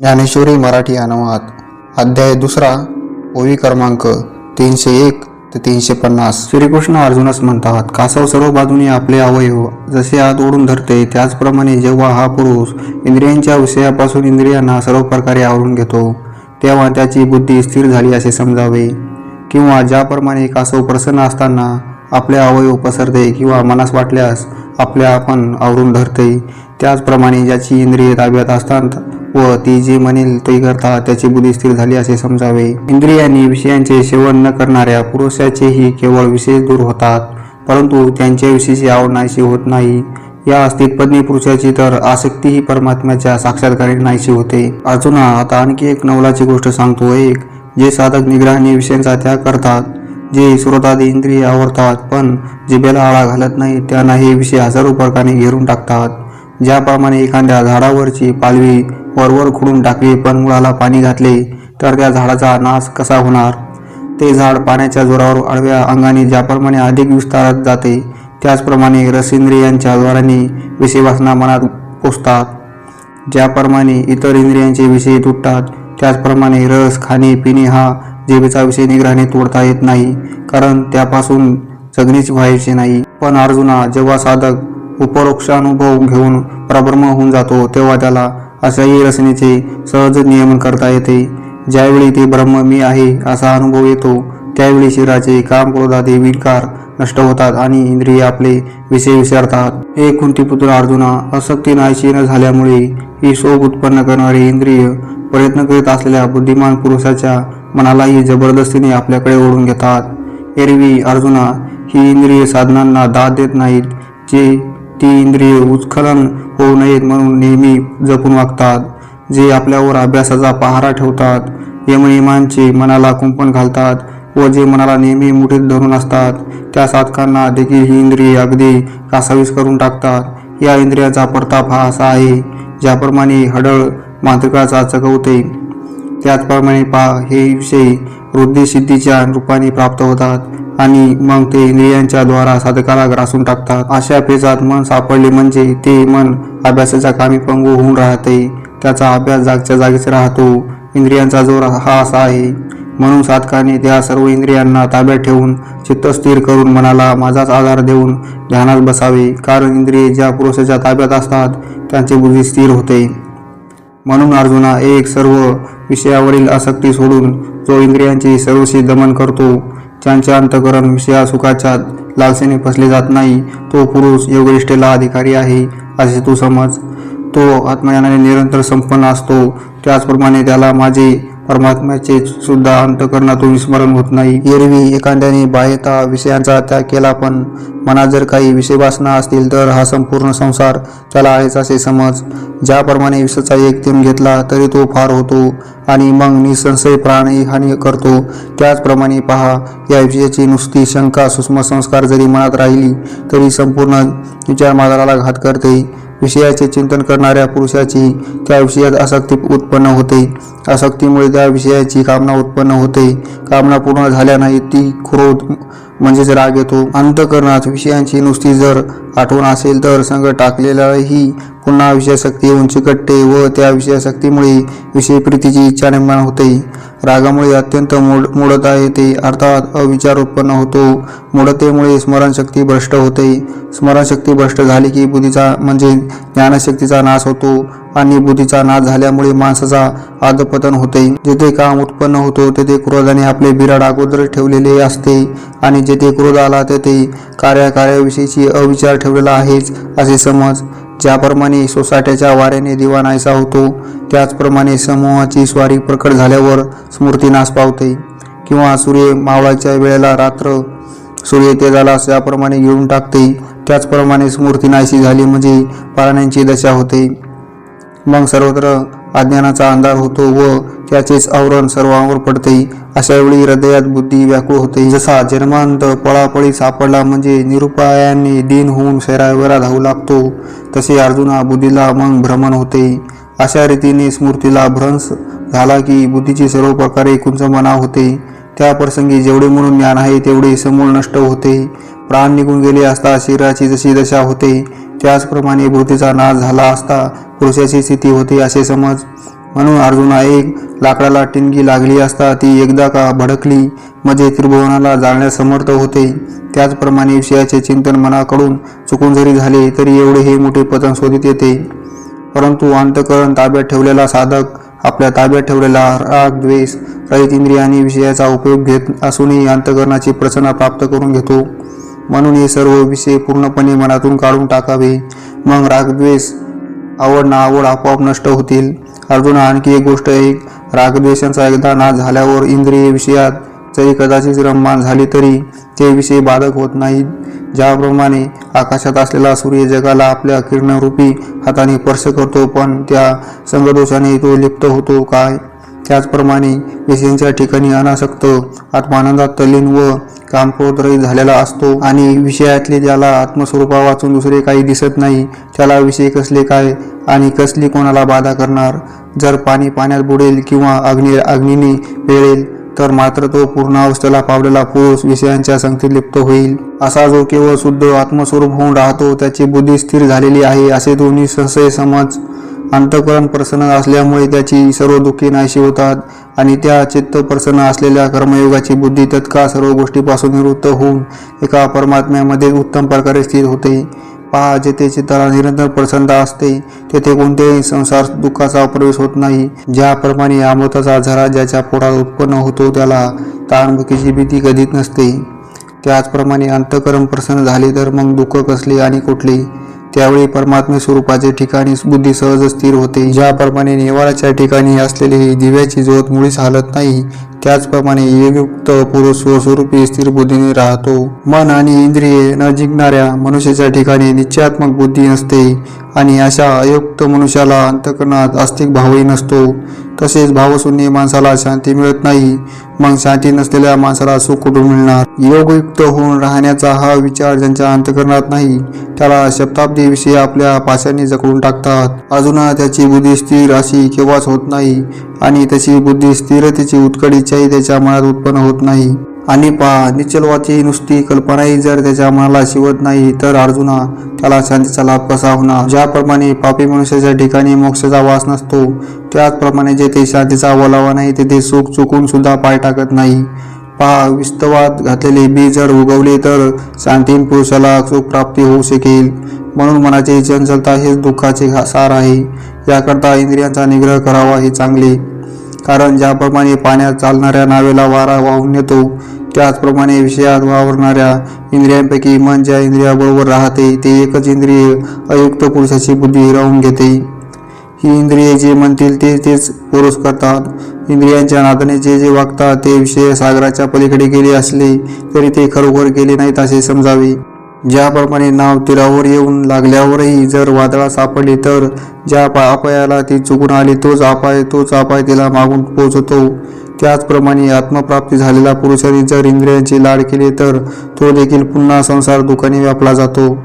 ज्ञानेश्वरी मराठी अनुवाद अध्याय दुसरा ओवी क्रमांक तीनशे एक ते तीनशे पन्नास. श्रीकृष्ण अर्जुनच म्हणतात कासव सर्व बाजूने आपले अवयव जसे आत ओढून धरते त्याचप्रमाणे जेव्हा हा पुरुष इंद्रियांच्या विषयापासून इंद्रियांना सर्व प्रकारे आवरून घेतो तेव्हा त्याची बुद्धी स्थिर झाली असे समजावे. किंवा ज्याप्रमाणे कासव प्रसन्न असताना आपले अवयव पसरते किंवा मनास वाटल्यास आपल्या आपण आवरून धरते त्याचप्रमाणे ज्याची इंद्रिये ताब्यात असतात व ती जे म्हणेल ते करता त्याची बुद्धी स्थिर झाली असे समजावे. इंद्रियांनी विषयांचे सेवन न करणाऱ्या पुरुषाचेही केवळ विशेष दूर होतात परंतु त्यांच्याविषयीची आवड नाहीशी होत नाही. या स्थितपत्नी पुरुषाची तर आसक्तीही परमात्म्याच्या साक्षात्कारी नाहीशी होते. अर्जुना आता आणखी एक नवलाची गोष्ट सांगतो. एक जे साधक निग्रहाने विषयांचा त्याग करतात जे स्रोतात इंद्रिय आवडतात पण जिभेला आळा घालत नाही त्यांना हे विषय हजारो प्रकारे घेरून टाकतात. ज्याप्रमाणे एखाद्या झाडावरची पालवी वरवर खुडून टाकली पण मुळाला पाणी घातले तर त्या झाडाचा नाश कसा होणार? ते झाड पाण्याच्या जोरावर आडव्या अंगाने ज्याप्रमाणे अधिक विस्तारात जाते त्याचप्रमाणे रसेंद्रियांच्या द्वाराने विषयवासना मनात पोचतात. ज्याप्रमाणे इतर इंद्रियांचे विषय तुटतात त्याचप्रमाणे रस खाणे पिणे हा जेबीचा विषय निग्रहाने तोडता येत नाही कारण त्यापासून जगणेच व्हायचे नाही. पण अर्जुना जेव्हा साधक उपरोक्ष अनुभव घेऊन प्रभ्रम होऊन जातो तेव्हा त्याला अशाही रचनेचे सहज नियमन करता येते. ज्यावेळी ते ब्रह्म मी आहे असा अनुभव येतो त्यावेळी शरीराचे काम क्रोधादे विकार नष्ट होतात आणि इंद्रिय आपले विषय विसरतात. हे कुंतीपुत्र अर्जुना आसक्ती नाहीशी न झाल्यामुळे ही शोभ उत्पन्न करणारी इंद्रिय प्रयत्न करीत असलेल्या बुद्धिमान पुरुषाच्या मनालाही जबरदस्तीने आपल्याकडे ओढून घेतात. एरवी अर्जुना ही इंद्रिय साधनांना दाद देत नाहीत जे ती इंद्रिय उत्खलन होऊ नयेत म्हणून नेहमी जपून वागतात. जे आपल्यावर अभ्यासाचा पहारा ठेवतात यमनियमांचे मनाला कुंपण घालतात व जे मनाला नेहमी मुठीत धरून असतात त्या साधकांना देखील ही इंद्रिये अगदी कासावीस करून टाकतात. या इंद्रियाचा प्रताप हा असा आहे ज्याप्रमाणे हडळ मांत्रिकाचा चकवते त्याचप्रमाणे पा हे विषय वृद्धीसिद्धीच्या रूपाने प्राप्त होतात आणि मग ते इंद्रियांच्या द्वारा साधकाला ग्रासून टाकतात. अशा पेचात मन सापडले म्हणजे ते मन अभ्यासाच्या कामी पंगू होऊन राहते. त्याचा अभ्यास जागच्या जागीच राहतो. इंद्रियांचा जोर हा असा आहे. म्हणून साधकाने त्या सर्व इंद्रियांना ताब्यात ठेवून चित्त स्थिर करून मनाला माझाच आधार देऊन ध्यानात बसावे. कारण इंद्रिये ज्या पुरुषाच्या ताब्यात असतात त्यांची बुद्धी स्थिर होते. म्हणून अर्जुना एक सर्व विषयावरील आसक्ती सोडून जो इंद्रियांचे सर्वशी दमन करतो ज्यांचे अंतकरण विषया सुखाच्या लालसेने फसले जात नाही तो पुरुष योगनिष्ठेला अधिकारी आहे असे तू समज. तो आत्मज्ञानाने निरंतर संपन्न असतो. त्याचप्रमाणे त्याला माझे परमात्म्याचे सुद्धा अंतकरणातून विस्मरण होत नाही. एरवी एखाद्याने बाह्यता विषयांचा त्याग केला पण मनात जर काही विषयवासना असतील तर हा संपूर्ण संसार त्याला आहेच असे समज. ज्याप्रमाणे विषयाचा एक थेंब घेतला तरी तो फार होतो. आणि मग निसंशय प्राणही हानी करतो. त्याचप्रमाणे पहा या विषयाची नुसती शंका सूक्ष्म संस्कार जरी मनात राहिली तरी संपूर्ण विचार घात करते. विषयाचे चिंतन करणाऱ्या पुरुषाची त्या विषयात आसक्ती उत्पन्न होते. आसक्तीमुळे त्या विषयाची कामना उत्पन्न होते. कामना पूर्ण झाल्या नाही ती क्रोध म्हणजेच राग येतो अंतकरणात विषयांची नुसती जर आठवण असेल तर संग टाकलेलाही पुन्हा विषयाशक्ती येऊन चिकटते व त्या विषयाशक्तीमुळे विषयप्रीतीची इच्छा निर्माण होते. रागामुळे अत्यंत मूड आहे येते अर्थात अविचार उत्पन्न होतो. मूढतेमुळे स्मरणशक्ती भ्रष्ट होते. स्मरणशक्ती भ्रष्ट झाली की बुद्धीचा म्हणजे ज्ञानशक्तीचा नाश होतो आणि बुद्धीचा नाश झाल्यामुळे माणसाचा आदपतन होते. जेथे काम उत्पन्न होतो तेथे क्रोधाने आपले बिराड अगोदर ठेवलेले असते आणि जेथे क्रोध आला तेथे कार्याकार्याविषयीची अविचार ठेवलेला आहेच असे समज. ज्याप्रमाणे सोसाट्याच्या वाऱ्याने दिवा नाहीसा होतो त्याचप्रमाणे समूहाची स्वारी प्रकट झाल्यावर स्मृती नाश पावते. किंवा सूर्य मावळाच्या वेळेला रात्र सूर्य तेजाला त्याप्रमाणे घेऊन टाकते त्याचप्रमाणे स्मृती नाहीशी झाली म्हणजे प्राण्यांची दशा होते. मग सर्वत्र अज्ञानाचा अंधार होतो व त्याचेच आवरण सर्वांवर पडते. अशावेळी हृदयात बुद्धी व्याकुळ होते. जसा जन्मांत पळापळी सापडला म्हणजे निरुपायाने दिन होऊन शरीरावर धावू लागतो तसे अर्जुना बुद्धीला मग भ्रमण होते. अशा रीतीने स्मृतीला भ्रंश झाला की बुद्धीची सर्व प्रकारे कुंचमना होते. त्या प्रसंगी जेवढे म्हणून ज्ञान आहे तेवढे समूळ नष्ट होते. प्राण निघून गेले असता शरीराची जशी दशा होते त्याचप्रमाणे भूतीचा नाश झाला असता पुरुषाची स्थिती होते असे समज. म्हणून अर्जुना एक लाकडाला टिणगी लागली असता ती एकदा का भडकली म्हणजे त्रिभुवनाला जाळण्यास समर्थ होते. त्याचप्रमाणे विषयाचे चिंतन मनाकडून चुकून जरी झाले तरी एवढे हे मोठे पतन शोधित येते. परंतु अंतकरण ताब्यात ठेवलेला साधक आपल्या ताब्यात ठेवलेला राग द्वेष रहित आणि विषयाचा उपयोग घेत असूनही अंतकरणाची प्रसन्ना प्राप्त करून घेतो. म्हणून हे सर्व विषय पूर्णपणे मनातून काढून टाकावे. मग रागद्वेष आवड ना आवड आपोआप नष्ट होतील. अर्जुना आणखी एक गोष्ट एक रागद्वेषांचा एकदा नाश झाल्यावर इंद्रिय विषयात जरी कदाचित रम्मान झाली तरी ते विषय बाधक होत नाहीत. ज्याप्रमाणे आकाशात असलेला सूर्य जगाला आपल्या किरणरूपी हाताने स्पर्श करतो पण त्या संगदोषाने तो लिप्त होतो काय? त्याचप्रमाणे विषयांच्या ठिकाणी अनासक्त आत्मानंदात तल्लीन व कामक्रोधरहित झालेला असतो आणि विषयातले ज्याला आत्मस्वरूपा वाचून दुसरे काही दिसत नाही त्याला विषय कसले काय आणि कसली कोणाला बाधा करणार? जर पाणी पाण्यात बुडेल किंवा अग्नी अग्नीने पेळेल तर मात्र तो पूर्ण अवस्थेला पावलेला पुरुष विषयांच्या संगतीत लिप्त होईल. असा जो केवळ शुद्ध आत्मस्वरूप होऊन राहतो त्याची बुद्धी स्थिर झालेली आहे असे दोन्ही संशय समज अंतकरण प्रसन्न असल्यामुळे त्याची सर्व दुःखे नाहीशी होतात आणि त्या चित्त प्रसन्न असलेल्या कर्मयोगाची बुद्धी तत्काळ सर्व गोष्टीपासून निवृत्त होऊन एका परमात्म्यामध्ये उत्तम प्रकारे स्थिर होते. पहा जेथे चित्ताला निरंतर प्रसन्न असते तेथे कोणत्याही संसार दुःखाचा प्रवेश होत नाही. ज्याप्रमाणे अमृताचा झरा ज्याच्या पोटात उत्पन्न होतो त्याला ताणमुखीची भीती कधीच नसते. त्याचप्रमाणे अंतकरण प्रसन्न झाले तर मग दुःख कसले आणि कुठले? त्यावेळी परमात्मे स्वरूपाचे ठिकाणी बुद्धी सहज स्थिर होते. ज्याप्रमाणे नेवाळाच्या ठिकाणी असलेली दिव्याची ज्योत मुळीच हालत नाही त्याचप्रमाणे योगयुक्त पुरुष स्वस्वरूपी स्थिर बुद्धीने राहतो. मन आणि इंद्रिये न जिंकणाऱ्या मनुष्याच्या ठिकाणी निश्चयात्मक बुद्धी नसते आणि अशा अयुक्त मनुष्याला अंतकरणात आस्तिक भावही नसतो. तसेच भावशून्य माणसाला शांती मिळत नाही. मग शांती नसलेल्या माणसाला सुख कुठून मिळणार? योगयुक्त होऊन राहण्याचा हा विचार ज्यांच्या अंतकरणात नाही त्याला शताब्दी विषयी आपल्या पाशाने जखडून टाकतात. अजून त्याची बुद्धी स्थिर अशी केव्हाच होत नाही आणि त्याची बुद्धी स्थिरतेची उत्कडीची इच्छाही त्याच्या मनात उत्पन्न होत नाही. आणि पहा निश्चलवाची नुसती कल्पनाही जर त्याच्या मनाला शिवत नाही तर अर्जुना त्याला शांतीचा लाभ कसा होणार? ज्याप्रमाणे पापी मनुष्याच्या ठिकाणी मोक्षाचा वास नसतो त्याचप्रमाणे जेथे शांतीचा ओलावा नाही तेथे सुख चुकून सुद्धा पाय टाकत नाही. पहा विस्तवात घातलेले बी जर उगवले तर शांतीन पुरुषाला सुख प्राप्ती होऊ शकेल. म्हणून मनाची चंचलता हेच दुःखाचे घा- सार आहे. याकरता इंद्रियांचा निग्रह करावा हे चांगले. कारण ज्याप्रमाणे पाण्यात चालणाऱ्या नावेला वारा वाहून नेतो त्याचप्रमाणे विषयात वावरणाऱ्या इंद्रियांपैकी मन ज्या इंद्रियाबरोबर राहते ते एकच इंद्रिय अयुक्त पुरुषाची बुद्धी हिरावून घेते. ही इंद्रिये जे म्हणतील ते तेच पुरुष करतात. इंद्रियांच्या नादाने जे जे वागतात ते विषय सागराच्या पलीकडे गेले असले तरी ते खरोखर गेले नाहीत असे समजावे. ज्याप्रमाणे नाव तीरावर येऊन लागल्यावरही जर वादळा सापडली तर ज्या पा- अपायाला ती चुकून आली तोच अपाय तोच अपाय तिला मागून पोचतो. त्याचप्रमाणे आत्मप्राप्ती झालेला पुरुषाने जर इंद्रियांची लाड केली तर तो देखील पुन्हा संसार दुखाने व्यापला जातो.